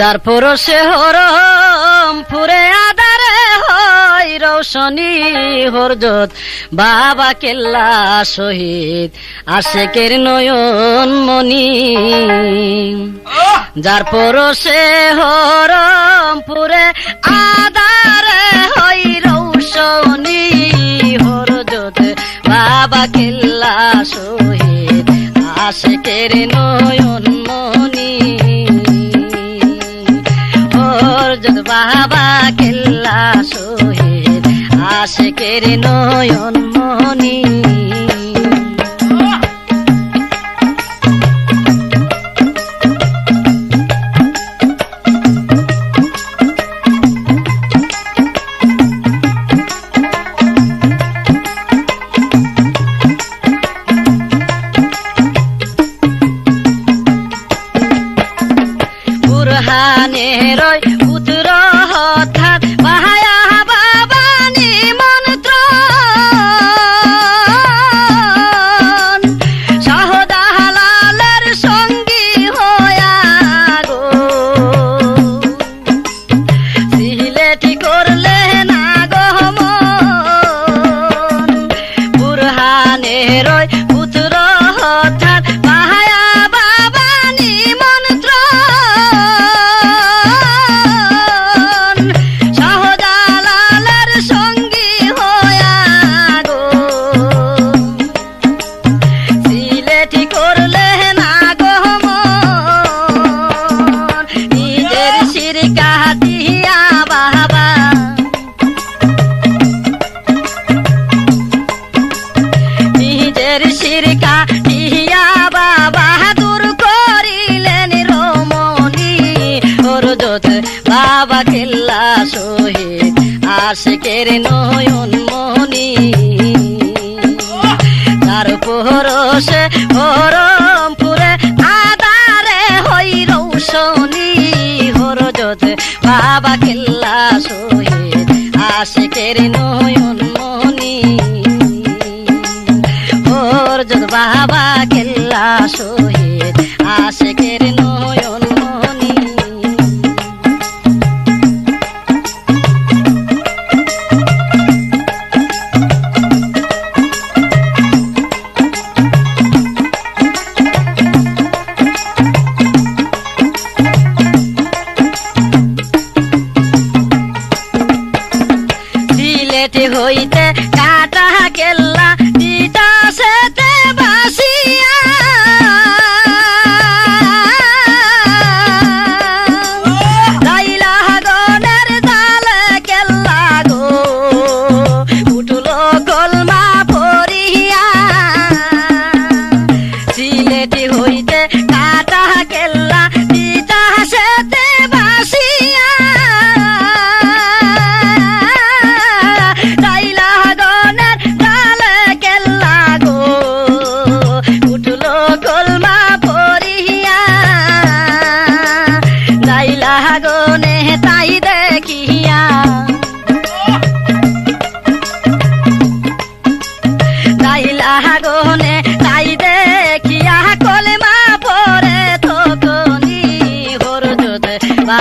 যার পরশে হরম, ফুরে আদারে হয় রৌশনী, হরজত বাবা কেল্লা শহীদ, আশেকের নয়ন মনি যার পরশে হরম, ফুরে আদারে হয় রৌশনী, হরজত বাবা কেল্লা শহীদ, আশেকের নয়ন শহীদ আশেকের নয়ন মনি বাবা। আশেকের নয়ন মনি তার পরশে হরমপুরে আদারে হই রৌশনী। হরজত বাবা খেল্লা শহীদ আশেকের নয়ন মনি। হরজত বাবা খেলা শহীদ হইতে কাটা কেল্লা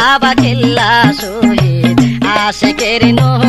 বাবা খেল্লা শহীদ আশেকের নয়ন মনি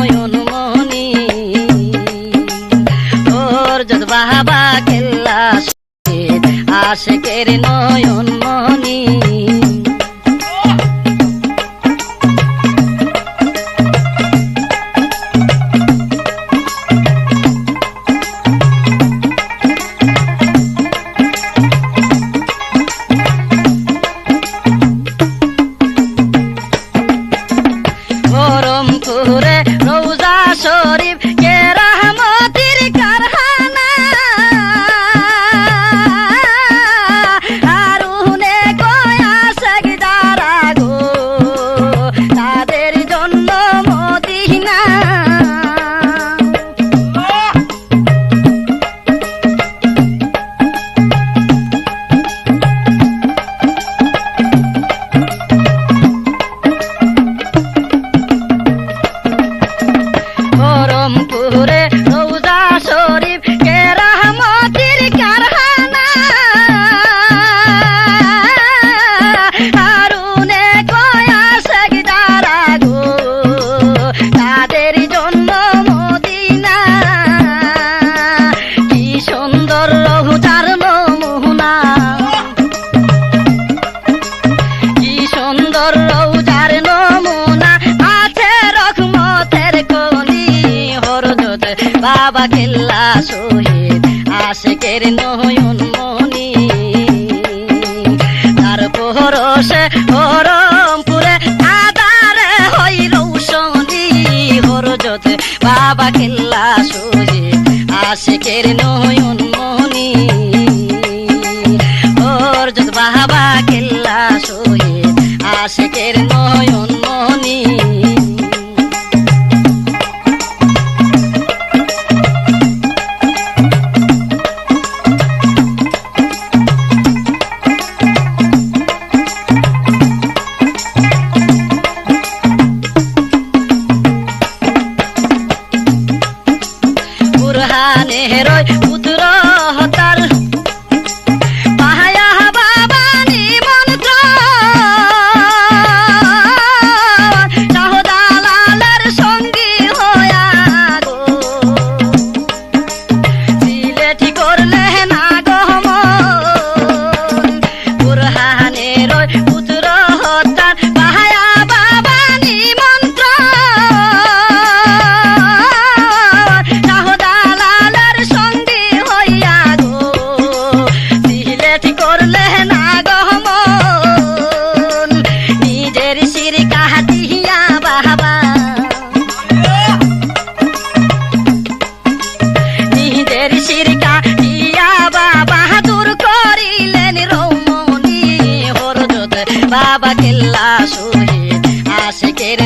বাবা কেল্লা শহীদ, আশেকের নয়ন মনি তার পরশে হরমপুরে আদারে হই রৌশনি হরজত বাবা কেল্লা শহীদ, আশেকের নয়ন বাবা দূর করিলেন রৌমনি হরজত শহীদ আশেকের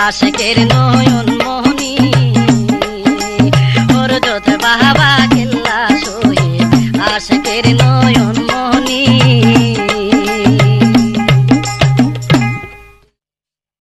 আশেকের নয়ন